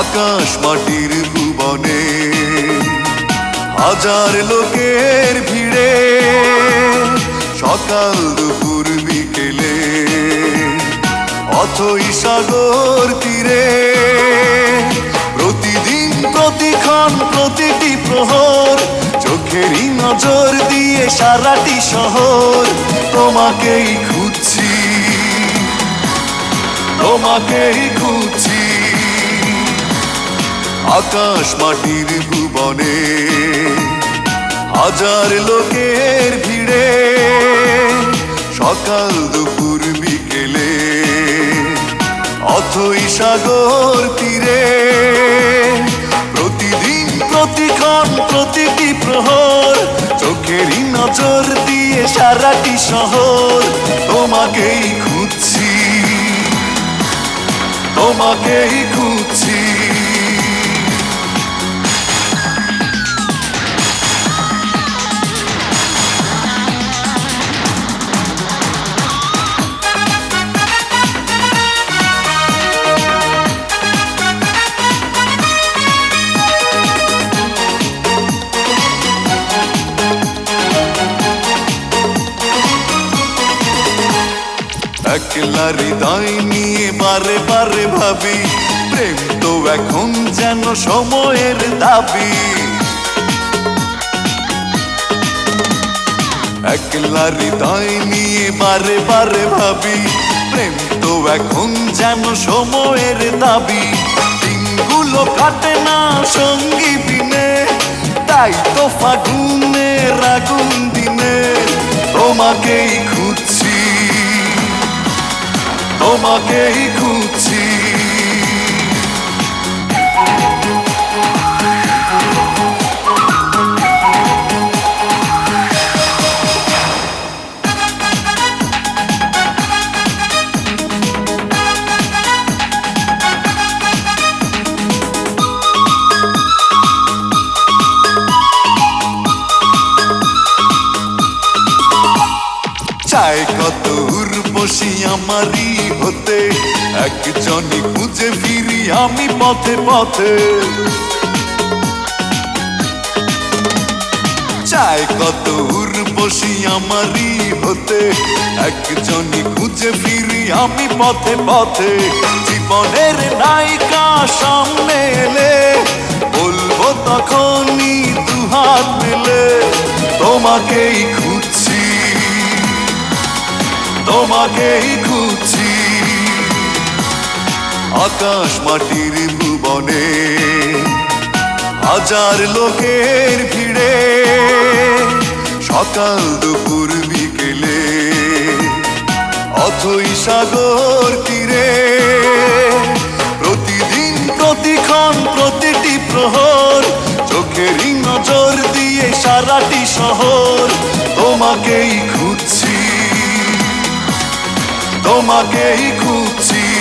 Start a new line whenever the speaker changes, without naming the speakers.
আকাশ মাটির ভুবনে, হাজার লোকের ভিড়ে, সকাল দুপুর বিকেলে, অথই সাগর তীরে, প্রতিদিন প্রতিক্ষণ প্রতিটি প্রহর চোখেরই নজর দিয়ে সারাটি শহর, তোমাকেই খুঁজছি তোমাকেই খুঁজছি। আকাশ মাটির ভুবনে, হাজার লোকের ভিড়ে, সকাল দুপুর বিকেলে, অথই সাগর তীরে, প্রতিদিন প্রতিক্ষণ প্রতিটি প্রহর চোখেরই নজর দিয়ে সারাটি শহর, তোমাকেই খুঁজছি তোমাকেই খুঁজছি। একলা হৃদয় নিয়ে বারে বারে ভাবি। প্রেম তো এখন যেন সময়ের দাবি। একলা হৃদয় নিয়ে বারে বারে ভাবি। প্রেম তো এখন যেন সময়ের দাবি। দিনগুলো কাটে না সঙ্গী দিনে তাই তো ফাগুনের আগুন দিনে। তোমাকেই তোমাকেই খুঁজছি। চাই কত উর্বশী আমারই হতে, একজনই খুঁজে ফিরি আমি পথে পথে। চাই কত উর্বশী আমারই হতে, একজনই খুঁজে ফিরি আমি পথে পথে। জীবনের নায়িকা সামনে এলে, বলব তখনই দুহাত মেলে, তোমাকেই তোমাকেই খুঁজছি। আকাশ মাটির ভুবনে, হাজার লোকের ভিড়ে। সকাল দুপুর বিকেলে, অথই সাগর তীরে। প্রতিদিন, প্রতিক্ষণ, প্রতিটি প্রহর চোখেরই নজর দিয়ে সারাটি শহর। তোমাকেই তোমাকেই খুঁজছি।